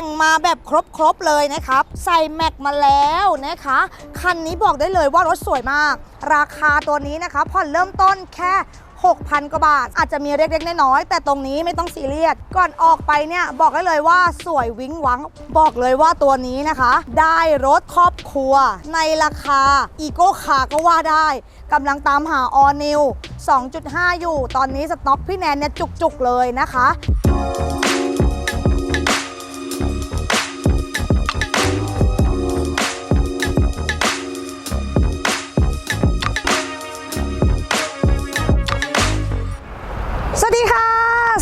แต่งมาแบบครบๆเลยนะครับ ใส่แม็กมาแล้วนะคะ คันนี้บอกได้เลยว่ารถสวยมาก ราคาตัวนี้นะคะผ่อนเริ่มต้นแค่ 6,000 กว่าบาท อาจจะมีเล็กๆน้อยๆแต่ตรงนี้ไม่ต้องซีเรียส ก่อนออกไปเนี่ย บอกได้เลยว่าสวยวิ้งวัง บอกเลยว่าตัวนี้นะคะ ได้รถครอบครัว ในราคาอีโก้คาก็ว่าได้กำลังตามหาออนิว2.5 อยู่ ตอนนี้สต็อกพี่แนนเนี่ยจุกๆเลยนะคะ สวัสดีค่ะ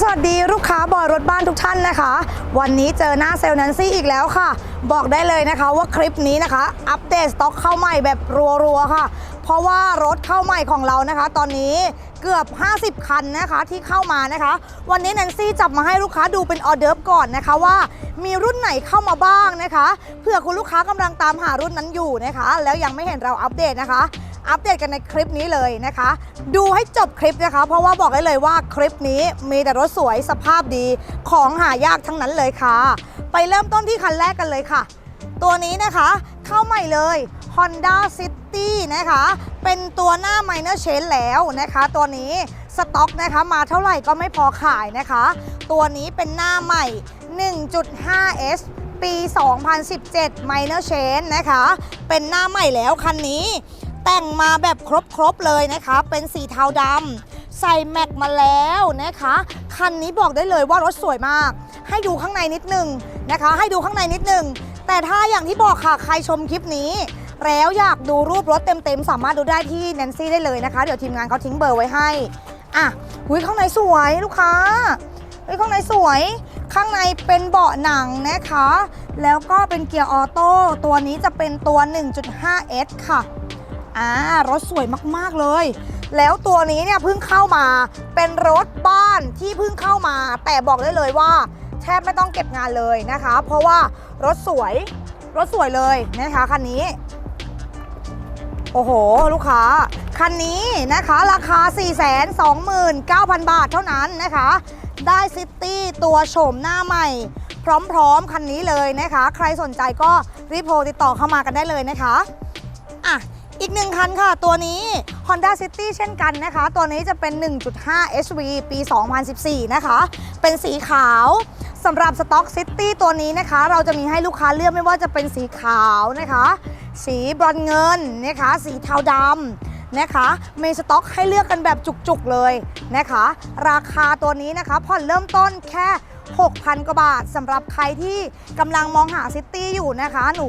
สวัสดีลูกค้าบอยรถบ้านทุกท่านนะคะ วันนี้เจอหน้าเซลล์แนนซี่อีกแล้วค่ะ บอกได้เลยนะคะว่าคลิปนี้นะคะ อัปเดตสต็อกเข้าใหม่แบบรัวๆค่ะ เพราะว่ารถเข้าใหม่ของเรานะคะ ตอนนี้เกือบ 50 คันนะคะที่เข้ามานะคะ วันนี้แนนซี่จับมาให้ลูกค้าดูเป็นออเดิร์ฟก่อนนะคะว่า มีรุ่นไหนเข้ามาบ้างนะคะเผื่อคุณลูกค้ากำลังตามหารุ่นนั้นอยู่นะคะ แล้วยังไม่เห็นเราอัปเดตนะคะ อัปเดตกันในคลิปนี้เลยนะคะ ดูให้จบคลิปนะคะ เพราะว่าบอกได้เลยว่าคลิปนี้มีแต่รถสวยสภาพดีของหายากทั้งนั้นเลยค่ะ ไปเริ่มต้นที่คันแรกกันเลยค่ะ ตัวนี้นะคะเข้าใหม่เลย Honda City นะคะ เป็นตัวหน้า Minor Change แล้วนะคะ ตัวนี้สต็อกนะคะมาเท่าไหร่ก็ไม่พอขายนะคะ ตัวนี้เป็นหน้าใหม่ 1.5S ปี 2017 Minor Change นะคะ เป็นหน้าใหม่แล้วคันนี้ แต่งมาแบบครบๆเลยนะคะ เป็นสีเทาดำใส่แม็กมาแล้วนะคะ คันนี้บอกได้เลยว่ารถสวยมาก ให้ดูข้างในนิดนึงนะคะ ให้ดูข้างในนิดนึง แต่ถ้าอย่างที่บอกค่ะใครชมคลิปนี้ แล้วอยากดูรูปรถเต็มๆ สามารถดูได้ที่แนนซี่ได้เลยนะคะ เดี๋ยวทีมงานเขาทิ้งเบอร์ไว้ให้อะหุยข้างในสวยลูกค้าเฮ้ยข้างในสวย ข้างในเป็นเบาะหนังนะคะ แล้วก็เป็นเกียร์ออโต้ ตัวนี้จะเป็นตัว 1.5S ค่ะ อ่ารถสวยมากๆเลย แล้วตัวนี้เนี่ยเพิ่งเข้ามาเป็นรถบ้านที่เพิ่งเข้ามา แต่บอกได้เลยว่าแทบไม่ต้องเก็บงานเลยนะคะ เพราะว่ารถสวยรถสวยเลยนะคะคันนี้ โอ้โห ลูกค้า คันนี้นะคะ ราคา 429,000 บาทเท่านั้นนะคะ ได้ซิตี้ตัวโฉมหน้าใหม่พร้อมๆ คันนี้เลยนะคะ ใครสนใจก็รีบโทรติดต่อเข้ามากันได้เลยนะคะ อีกหนึ่งคันค่ะ ตัวนี้ Honda City เช่นกันนะคะ ตัวนี้จะเป็น 1.5 SV ปี 2014 นะคะ เป็นสีขาวสำหรับ Stock City ตัวนี้นะคะ เราจะมีให้ลูกค้าเลือกไม่ว่าจะเป็นสีขาวนะคะ สีบรอนเงินนะคะ สีเทาดำนะคะ มีสต็อกให้เลือกกันแบบจุกๆเลยนะคะ ราคาตัวนี้นะคะผ่อนเริ่มต้นแค่ 6,000 กว่าบาทสำหรับใครที่กำลังมองหาซิตี้อยู่นะคะ หนู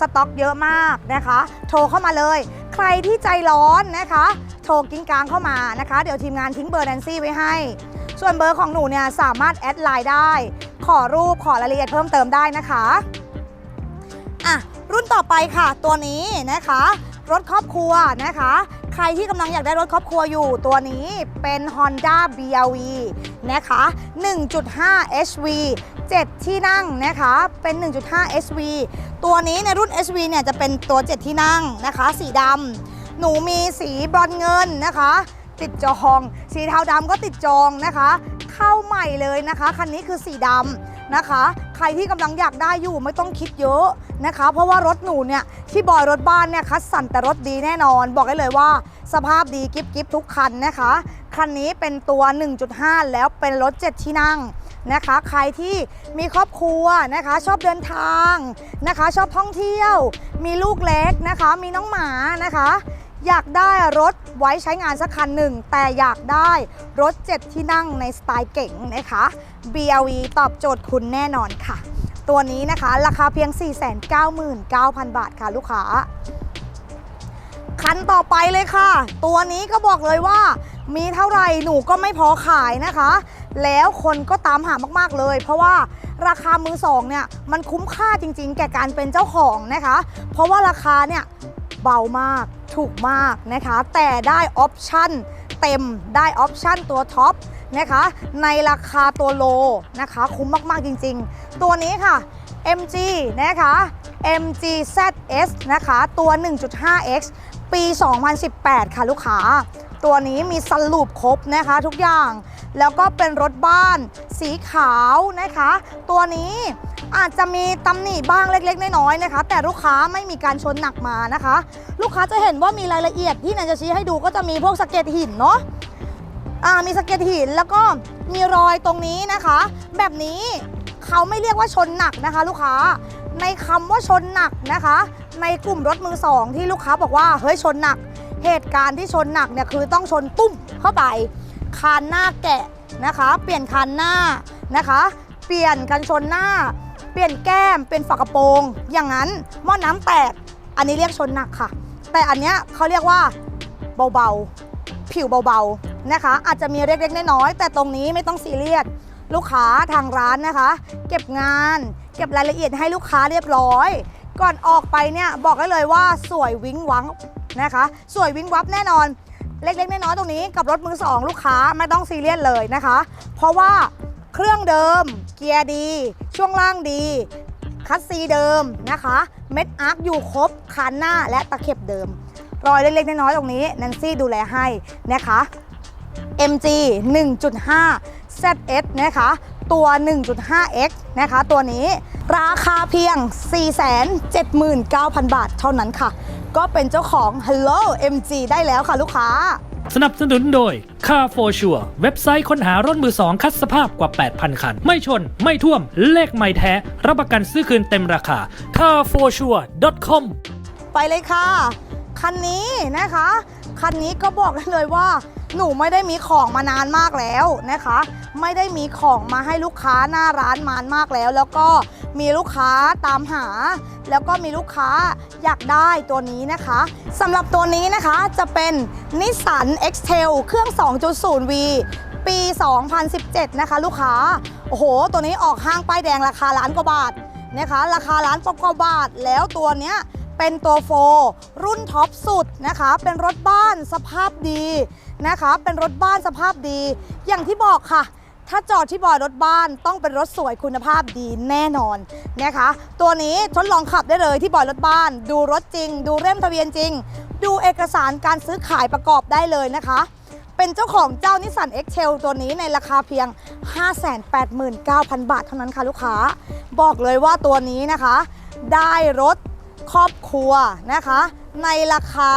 สต็อกเยอะมากนะคะ โทรเข้ามาเลย ใครที่ใจร้อนนะคะ โทรกิ้งกลางเข้ามานะคะ เดี๋ยวทีมงานทิ้งเบอร์แนนซี่ไว้ให้ ส่วนเบอร์ของหนูเนี่ยสามารถแอดไลน์ได้ ขอรูปขอรายละเอียดเพิ่มเติมได้นะคะอะรุ่นต่อไปค่ะตัวนี้นะคะ รถครอบครัวนะคะ ใครที่กำลังอยากได้รถครอบครัวอยู่ตัวนี้เป็น Honda BRV นะคะ 1.5 HV 7 ที่นั่งนะคะ เป็น 1.5 SV ตัวนี้ในรุ่น SV เนี่ยจะเป็นตัว 7 ที่นั่งนะคะ สีดำ หนูมีสีบรอนซ์เงินนะคะ ติดจอง สีเทาดำก็ติดจองนะคะ เข้าใหม่เลยนะคะ คันนี้คือสีดำ นะคะ ใครที่กำลังอยากได้อยู่ไม่ต้องคิดเยอะนะคะ เพราะว่ารถหนูเนี่ยที่บอยรถบ้านเนี่ยคัดสรรแต่รถดีแน่นอน บอกได้เลยว่าสภาพดีกิฟกิฟทุกคันนะคะ คันนี้เป็นตัว 1.5 แล้วเป็นรถ 7 ที่นั่งนะคะ ใครที่มีครอบครัวนะคะ ชอบเดินทางนะคะ ชอบท่องเที่ยว มีลูกเล็กนะคะ มีน้องหมานะคะ อยากได้รถไว้ใช้งานสักคันหนึ่ง แต่อยากได้รถ 7 ที่นั่งในสไตล์เก๋งนะคะ BRV ตอบโจทย์คุณแน่นอนค่ะ ตัวนี้นะคะราคาเพียง 499,000 บาทค่ะลูกค้า คันต่อไปเลยค่ะ ตัวนี้ก็บอกเลยว่า มีเท่าไหร่หนูก็ไม่พอขายนะคะ แล้วคนก็ตามหามากๆเลย เพราะว่าราคามือสองเนี่ยมันคุ้มค่าจริงๆ แก่การเป็นเจ้าของนะคะ เพราะว่าราคาเนี่ย เบามาก ถูกมากนะคะ แต่ได้ออปชั่นเต็มได้ออปชั่นตัวท็อปนะคะในราคาตัวโลนะคะ คุ้มมากๆจริงๆ ตัวนี้ค่ะ MG นะคะ MG ZS นะคะ ตัว 1.5X ปี 2018 ค่ะลูกค้า ตัวนี้มีสลูปครบนะคะทุกอย่าง แล้วก็เป็นรถบ้านสีขาวนะคะ ตัวนี้ อาจจะมีตำหนิบ้างเล็ก ๆ น้อยๆนะคะ แต่ลูกค้าไม่มีการชนหนักมานะคะ ลูกค้าจะเห็นว่ามีรายละเอียดที่แนนจะชี้ให้ดูก็จะมีพวกสะเก็ดหินเนาะอ่ามีสะเก็ดหินแล้วก็มีรอยตรงนี้นะคะ แบบนี้เขาไม่เรียกว่าชนหนักนะคะ ลูกค้าในคำว่าชนหนักนะคะ ในกลุ่มรถมือสองที่ลูกค้าบอกว่าเฮ้ยชนหนัก เหตุการณ์ที่ชนหนักเนี่ยคือต้องชนตุ้มเข้าไปคานหน้าแกะนะคะ เปลี่ยนคานหน้านะคะ เปลี่ยนกันชนหน้า ปลี่ยนแก้มเป็นฝากระโปรง อย่างนั้นหม้อน้ำแตกอันนี้เรียกชนหนักค่ะ แต่อันเนี้ยเขาเรียกว่าเบาๆ ผิวเบาๆนะคะ อาจจะมีเล็กๆน้อยๆแต่ตรงนี้ไม่ต้องซีเรียสลูกค้าทางร้านนะคะ เก็บงาน เก็บรายละเอียดให้ลูกค้าเรียบร้อย ก่อนออกไปเนี่ยบอกได้เลยว่าสวยวิ้งวังนะคะ สวยวิ้งวับแน่นอน เล็กๆน้อยๆตรงนี้กับรถมือสองลูกค้าไม่ต้องซีเรียสเลยนะคะ เพราะว่า เครื่องเดิม เกียร์ดี ช่วงล่างดี คัสซีเดิมนะคะ เม็ดอาร์คอยู่ครบคันหน้าและตะเข็บเดิม รอยเล็กๆน้อยๆตรงนี้แนนซี่ดูแลให้นะคะ MG 1.5 ZS นะคะ ตัว 1.5X นะคะ ตัวนี้ราคาเพียง 479,000 บาทเท่านั้นค่ะ ก็เป็นเจ้าของ Hello MG ได้แล้วค่ะลูกค้า สนับสนุนโดย Car for Sure เว็บไซต์ค้นหารถมือสองคัดสภาพกว่า 8,000 คัน ไม่ชน ไม่ท่วม เลขไม่แท้ รับประกันซื้อคืนเต็มราคา carforsure.com ไปเลยค่ะ คันนี้นะคะ คันนี้ก็บอกได้เลยว่า หนูไม่ได้มีของมานานมากแล้วนะคะ ไม่ได้มีของมาให้ลูกค้าหน้าร้านมานมากแล้ว แล้วก็ มีลูกค้าตามหา แล้วก็มีลูกค้าอยากได้ตัวนี้นะคะสำหรับตัวนี้นะคะจะเป็นนิสสัน X-Trail เครื่อง 2.0V ปี 2017 นะคะ ลูกค้า โอ้โห ตัวนี้ออกห้างป้ายแดงราคาล้านกว่าบาทนะคะ ราคาล้านกว่าบาท แล้วตัวเนี้ยเป็นตัวโฟร์รุ่นท็อปสุดนะคะ เป็นรถบ้านสภาพดีนะคะ เป็นรถบ้านสภาพดี อย่างที่บอกค่ะ ถ้าจอดที่บอยรถบ้านต้องเป็นรถสวยคุณภาพดีแน่นอนนะคะ ตัวนี้ทดลองขับได้เลยที่บอยรถบ้าน ดูรถจริง ดูเล่มทะเบียนจริง ดูเอกสารการซื้อขายประกอบได้เลยนะคะ เป็นเจ้าของเจ้านิสสัน X-Trail ตัวนี้ในราคาเพียง 589,000 บาทเท่านั้นค่ะลูกค้า บอกเลยว่าตัวนี้นะคะ ได้รถครอบครัวนะคะ ในราคา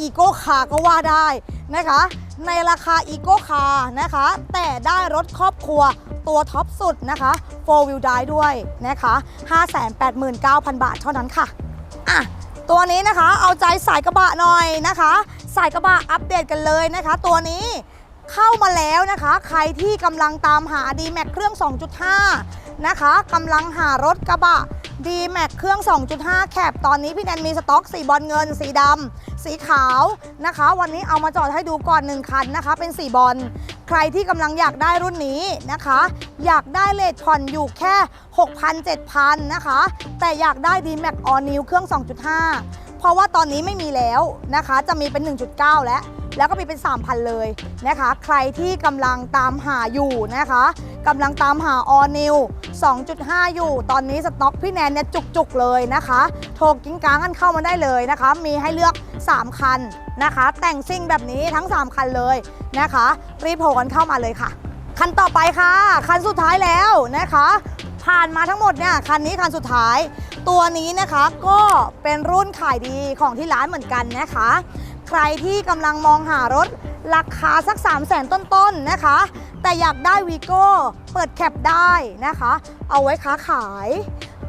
อีโก้คาก็ว่าได้นะคะ ในราคาอีโก้คาร์นะคะ แต่ได้รถครอบครัวตัวท็อปสุดนะคะ 4 wheel drive ด้วยนะคะ 589,000 บาทเท่านั้นค่ะอะ ตัวนี้นะคะเอาใจสายกระบะหน่อยนะคะ สายกระบะอัปเดตกันเลยนะคะ ตัวนี้เข้ามาแล้วนะคะ ใครที่กำลังตามหา d m a x เครื่อง 2.5 นะคะกำลังหารถกระบะ d m a x เครื่อง 2.5 แคปตอนนี้พี่แนนมีสต็อก สีบอลเงิน สีดำ สีขาวนะคะ วันนี้เอามาจอดให้ดูก่อน 1 คันนะคะ เป็นสีบอล ใครที่กำลังอยากได้รุ่นนี้นะคะ อยากได้เลทผ่อนอยู่แค่ 6,000 7,000 นะคะ แต่อยากได้ d m a x All New เครื่อง 2.5 เพราะว่าตอนนี้ไม่มีแล้วนะคะ จะมีเป็น 1.9 แล้ว แล้วก็มีเป็น 3,000 เลยนะคะ ใครที่กำลังตามหาอยู่นะคะกำลังตามหา All New 2.5 อยู่ ตอนนี้สต็อกพี่แนนเนี่ยจุกๆเลยนะคะ โทรกิ้งกางกันเข้ามาได้เลยนะคะ มีให้เลือก 3 คันนะคะ แต่งซิ่งแบบนี้ทั้ง 3 คันเลยนะคะ รีบโทรกันเข้ามาเลยค่ะ คันต่อไปค่ะ คันสุดท้ายแล้วนะคะ ผ่านมาทั้งหมดเนี่ยคันนี้คันสุดท้าย ตัวนี้นะคะก็เป็นรุ่นขายดีของที่ร้านเหมือนกันนะคะ ใครที่กำลังมองหารถ ราคาสัก 3 0 0แสนต้นๆนะคะ แต่อยากได้วีโก้เปิดแคปได้นะคะ เอาไว้ค้าขาย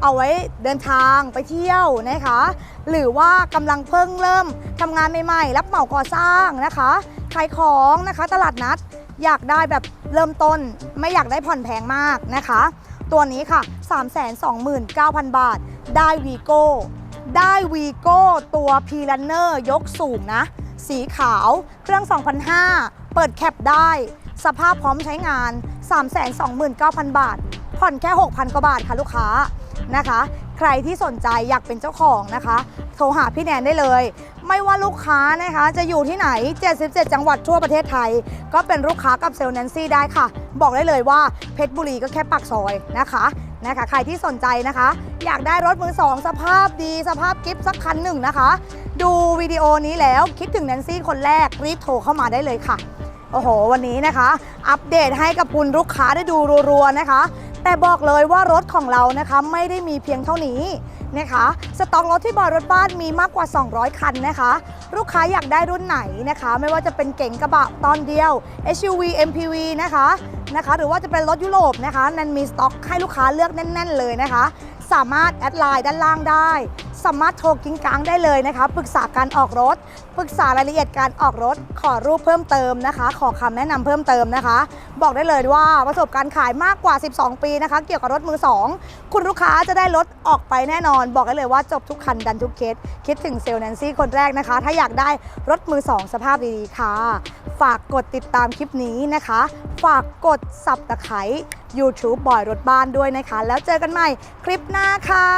เอาไว้เดินทางไปเที่ยวนะคะ หรือว่ากำลังเพิ่งเริ่มทำงานใหม่ๆ รับเหมาก่อสร้างนะคะขายของนะคะตลาดนัดอยากได้แบบเริ่มต้นไม่อยากได้ผ่อนแพงมากนะคะ ตัวนี้ค่ะ 329,000 บาท ได้วีโก้ ได้วีโก้ตัวพีลันเนอร์ยกสูงนะ สีขาวเครื่อง2,500เปิดแคปได้ สภาพพร้อมใช้งาน 329,000 บาท ผ่อนแค่ 6,000 กว่าบาทค่ะลูกค้านะคะ ใครที่สนใจอยากเป็นเจ้าของนะคะ โทรหาพี่แนนได้เลย ไม่ว่าลูกค้านะคะจะอยู่ที่ไหน 77 จังหวัดทั่วประเทศไทย ก็เป็นลูกค้ากับเซลล์แนนซี่ได้ค่ะ บอกได้เลยว่าเพชรบุรีก็แค่ปากซอยนะคะ นะคะใครที่สนใจนะคะ อยากได้รถมือสองสภาพดีสภาพกิฟต์สักคันหนึ่งนะคะ ดูวิดีโอนี้แล้วคิดถึงแนนซี่คนแรกรีบโทรเข้ามาได้เลยค่ะ โอ้โห วันนี้นะคะ อัปเดตให้กับคุณลูกค้าได้ดูรัวๆนะคะ แต่บอกเลยว่ารถของเรานะคะไม่ได้มีเพียงเท่านี้นะคะสต็อกรถที่บอยรถบ้านมีมากกว่า 200 คันนะคะ ลูกค้าอยากได้รุ่นไหนนะคะ ไม่ว่าจะเป็นเก๋งกระบะตอนเดียว SUV MPV นะคะ นะคะ หรือว่าจะเป็นรถยุโรปนะคะนันมีสต็อกให้ลูกค้าเลือกแน่น ๆ เลยนะคะ สามารถแอดไลน์ด้านล่างได้ สามารถโทรกิ้งกังได้เลยนะคะ ปรึกษาการออกรถ ปรึกษารายละเอียดการออกรถ ขอรูปเพิ่มเติมนะคะ ขอคำแนะนำเพิ่มเติมนะคะ บอกได้เลยว่าประสบการณ์ขายมากกว่า 12 ปีนะคะ เกี่ยวกับรถมือ 2 คุณลูกค้าจะได้รถออกไปแน่นอน บอกได้เลยว่าจบทุกคันดันทุกเคสคิดถึงเซลล์แนนซี่คนแรกนะคะ ถ้าอยากได้รถมือ 2 สภาพดีๆค่ะ ฝากกดติดตามคลิปนี้นะคะ ฝากกดสับตะไคร้ YouTube บ่อยรถบ้านด้วยนะคะ แล้วเจอกันใหม่คลิปหน้าค่ะ